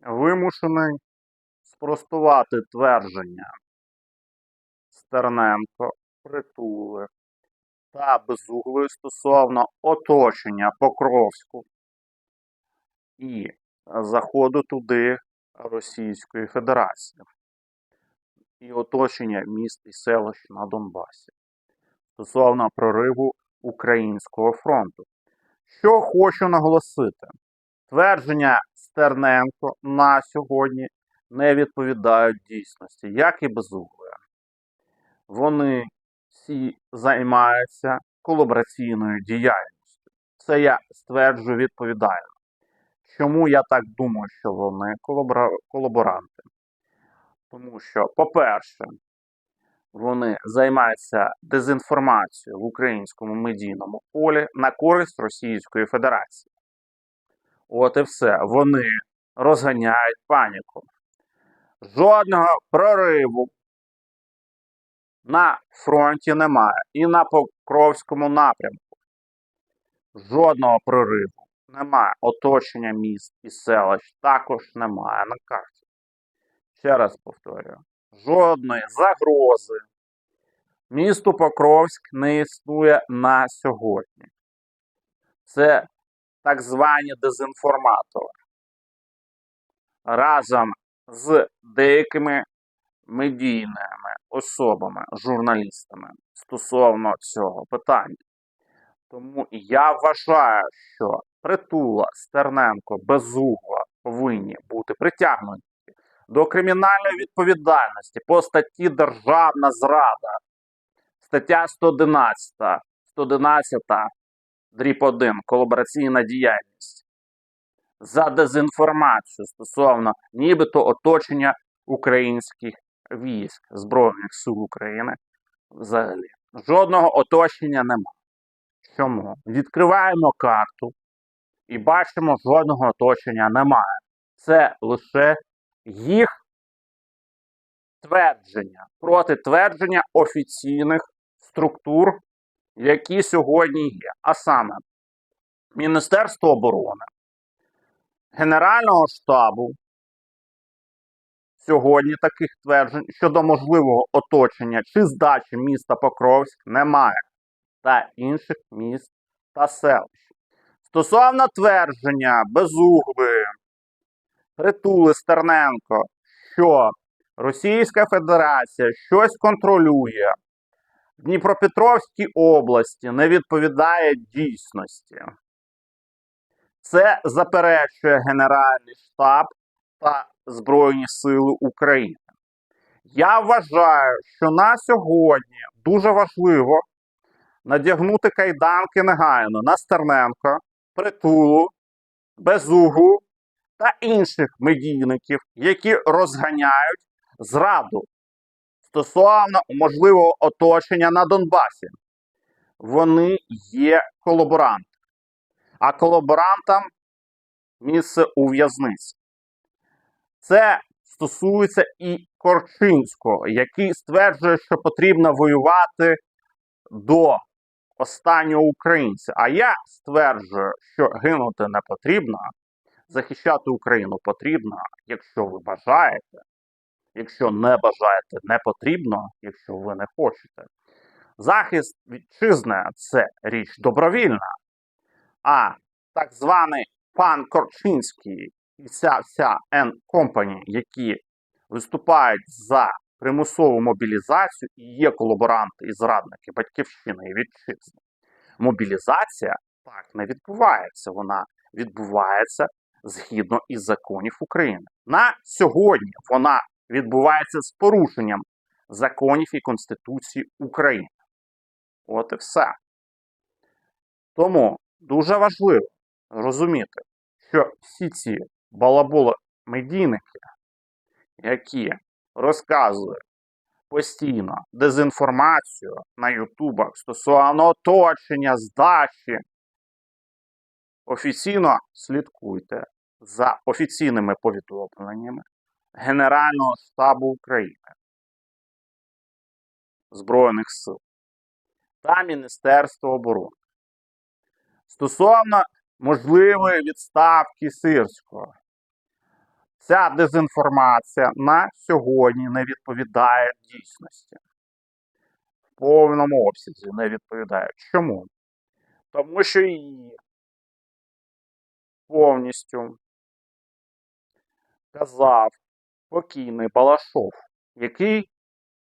вимушений спростувати твердження Стерненко, Притули та Безуглої стосовно оточення Покровську і заходу туди Російської Федерації і оточення міст і селищ на Донбасі стосовно прориву Українського фронту. Що хочу наголосити, твердження Стерненко на сьогодні не відповідають дійсності, як і безугле. Вони всі займаються колабораційною діяльністю. Це я стверджую відповідально. Чому я так думаю, що вони колабора- колаборанти? Тому що, по-перше, вони займаються дезінформацією в українському медійному полі на користь Російської Федерації. От і все. Вони розганяють паніку. Жодного прориву на фронті немає і на Покровському напрямку. Жодного прориву немає. Оточення міст і селищ також немає на карті. Ще раз повторюю: жодної загрози місту Покровськ не існує на сьогодні. Це так звані дезінформатори. Разом з деякими медійними особами, журналістами стосовно цього питання. Тому я вважаю, що Притула, Стерненко, Безугла повинні бути притягнуті до кримінальної відповідальності по статті Державна зрада, стаття 111, 111 дріб 1, колабораційна діяльність за дезінформацію стосовно нібито оточення українських військ Збройних сил України взагалі. Жодного оточення немає. Чому? Відкриваємо карту і бачимо, жодного оточення немає. Це лише їх твердження проти твердження офіційних структур, які сьогодні є. А саме Міністерство оборони, Генерального штабу сьогодні таких тверджень щодо можливого оточення чи здачі міста Покровськ немає та інших міст та селищ. Стосовно твердження Безугли, Притули Стерненко, що Російська Федерація щось контролює Дніпропетровській області, не відповідає дійсності. Це заперечує Генеральний штаб та Збройні Сили України. Я вважаю, що на сьогодні дуже важливо надягнути кайданки негайно на Стерненка, Притулу, Безугу та інших медійників, які розганяють зраду стосовно можливого оточення на Донбасі. Вони є колаборанти. А колаборантам місце у в'язниці. Це стосується і Корчинського, який стверджує, що потрібно воювати до останнього українця. А я стверджую, що гинути не потрібно, захищати Україну потрібно, якщо ви бажаєте. Якщо не бажаєте, не потрібно, якщо ви не хочете. Захист вітчизни це річ добровільна. А так званий пан Корчинський і вся вся N Company, які виступають за примусову мобілізацію і є колаборанти і зрадники батьківщини і вітчизни. Мобілізація так не відбувається. Вона відбувається згідно із законів України. На сьогодні вона відбувається з порушенням законів і Конституції України. От і все. Тому дуже важливо розуміти, що всі ці балаболи медійники, які розказують постійно дезінформацію на Ютубах стосовно оточення, здачі, офіційно слідкуйте за офіційними повідомленнями Генерального штабу України Збройних сил та Міністерства оборони. Стосовно можливої відставки Сирського, Ця дезінформація на сьогодні не відповідає дійсності. В повному обсязі не відповідає. Чому? Тому що її повністю казав покійний Балашов, який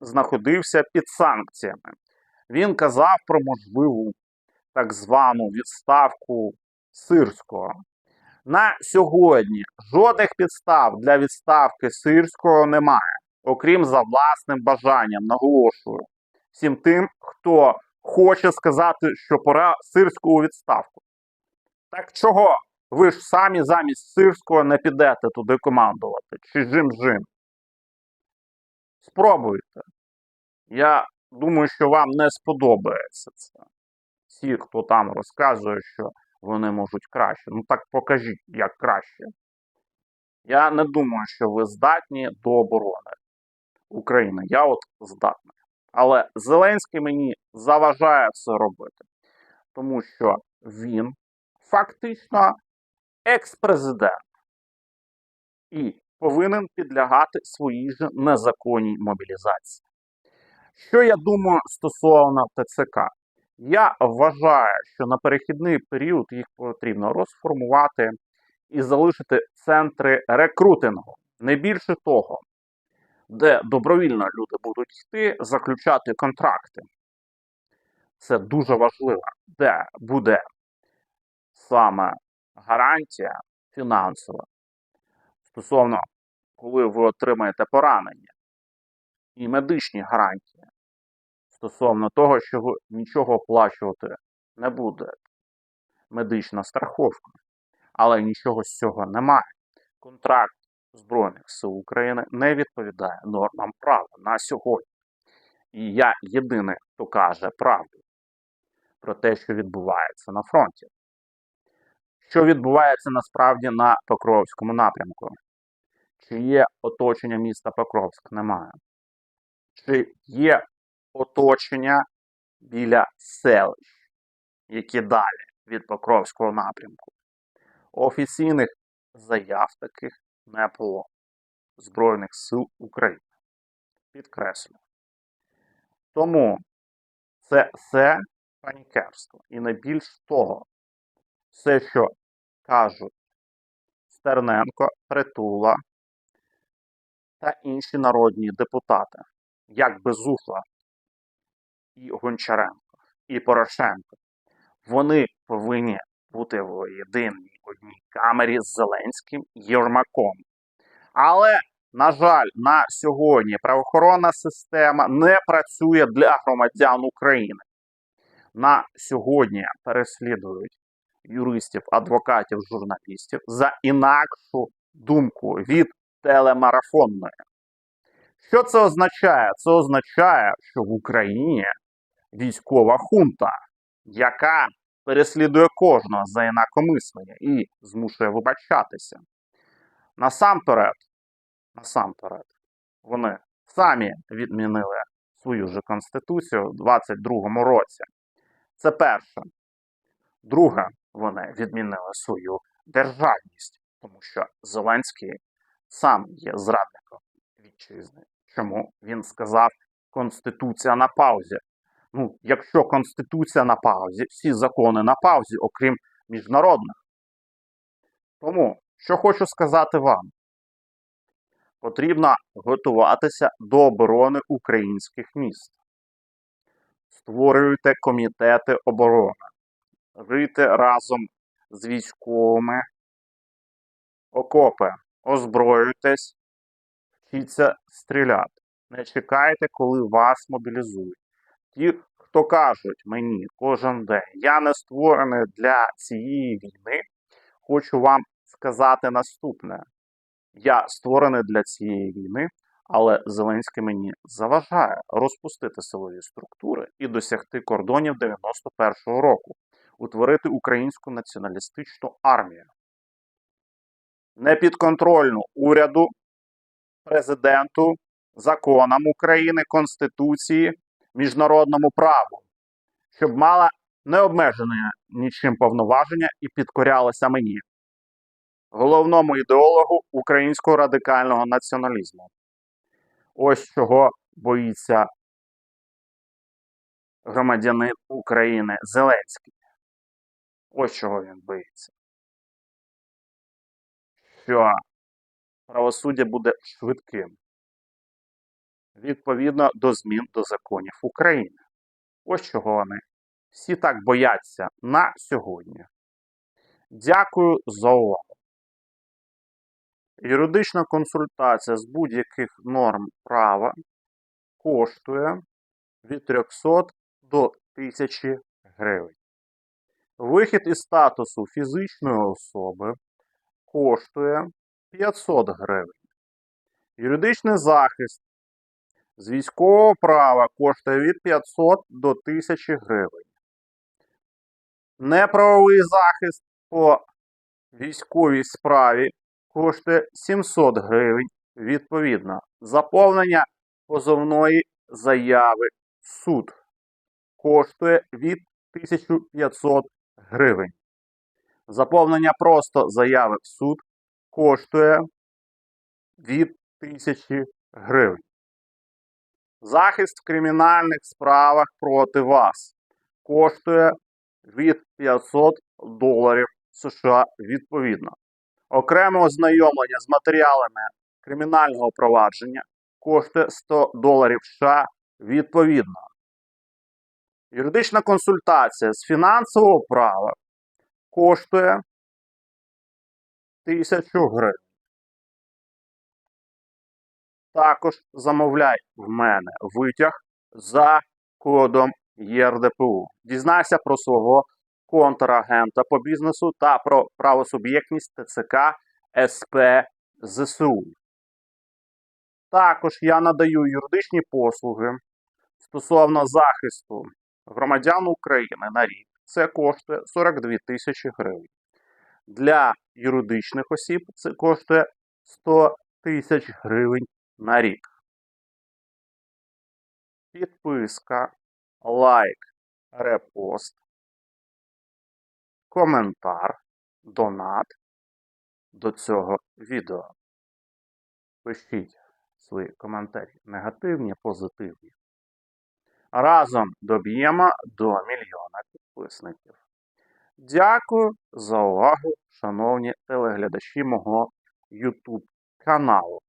знаходився під санкціями. Він казав про можливу так звану відставку Сирського. На сьогодні жодних підстав для відставки Сирського немає, окрім за власним бажанням, наголошую всім тим, хто хоче сказати, що пора Сирського у відставку. Так чого? Ви ж самі замість Сирського не підете туди командувати. Чи жим-жим? Спробуйте. Я думаю, що вам не сподобається це. Всі, хто там розказує, що вони можуть краще. Ну так покажіть, як краще. Я не думаю, що ви здатні до оборони України. Я от здатний. Але Зеленський мені заважає це робити, тому що він фактично екс-президент і повинен підлягати своїй же незаконній мобілізації. Що я думаю стосовно ТЦК? Я вважаю, що на перехідний період їх потрібно розформувати і залишити центри рекрутингу. Не більше того, де добровільно люди будуть йти заключати контракти. Це дуже важливо, де буде саме гарантія фінансова стосовно, коли ви отримаєте поранення, і медичні гарантії стосовно того, що ви нічого оплачувати не будете. Медична страховка. Але нічого з цього немає. Контракт Збройних сил України не відповідає нормам права на сьогодні. І я єдиний, хто каже правду про те, що відбувається на фронті. Що відбувається насправді на Покровському напрямку? Чи є оточення міста Покровськ? Немає. Чи є оточення біля селищ, які далі від Покровського напрямку? Офіційних заяв таких не було Збройних сил України. Підкреслю. Тому це все панікерство. І не більш того, все, що кажуть Стерненко, Притула та інші народні депутати, як Безухла і Гончаренко, і Порошенко, вони повинні бути в єдиній одній камері з Зеленським Єрмаком. Але, на жаль, на сьогодні правоохоронна система не працює для громадян України. На сьогодні переслідують юристів, адвокатів, журналістів за інакшу думку від телемарафонної. Що це означає? Це означає, що в Україні військова хунта, яка переслідує кожного за інакомислення і змушує вибачатися. Насамперед, насамперед, вони самі відмінили свою же конституцію в 22-му році. Це перше. Друге, вони відмінили свою державність, тому що Зеленський сам є зрадником вітчизни. Чому він сказав Конституція на паузі? Ну, якщо Конституція на паузі, всі закони на паузі, окрім міжнародних. Тому, що хочу сказати вам, потрібно готуватися до оборони українських міст. Створюйте комітети оборони, рийте разом з військовими. Окопи, озброюйтесь, вчіться стріляти. Не чекайте, коли вас мобілізують. Ті, хто кажуть мені кожен день, я не створений для цієї війни, хочу вам сказати наступне: я створений для цієї війни, але Зеленський мені заважає розпустити силові структури і досягти кордонів 91-го року, утворити українську націоналістичну армію. Непідконтрольну уряду, президенту, законам України, Конституції, міжнародному праву, щоб мала необмежене нічим повноваження і підкорялася мені. головному ідеологу українського радикального націоналізму. Ось чого боїться громадянин України Зеленський. Ось чого він боїться. Що правосуддя буде швидким відповідно до змін до законів України. Ось чого вони всі так бояться на сьогодні. Дякую за увагу. Юридична консультація з будь-яких норм права коштує від 300 до 1000 гривень. Вихід із статусу фізичної особи коштує 500 гривень. Юридичний захист з військового права коштує від 500 до 1000 гривень. Неправовий захист по військовій справі коштує 700 гривень відповідно. Заповнення позовної заяви суд коштує від 1500 гривень. Заповнення просто заяви в суд коштує від 1000 гривень. Захист в кримінальних справах проти вас коштує від 500 доларів США відповідно. Окреме ознайомлення з матеріалами кримінального провадження коштує 100 доларів США відповідно. Юридична консультація з фінансового права коштує 1000 гривень. Також замовляй в мене витяг за кодом ЄРДПУ. Дізнайся про свого контрагента по бізнесу та про правосуб'єктність ТЦК СП ЗСУ. Також я надаю юридичні послуги стосовно захисту громадян України на рік. Це коштує 42 тисячі гривень. Для юридичних осіб це коштує 100 тисяч гривень на рік. Підписка, лайк, репост, коментар, донат до цього відео. Пишіть свої коментарі негативні, позитивні. Разом доб'ємо до мільйона підписників. Дякую за увагу, шановні телеглядачі мого YouTube каналу.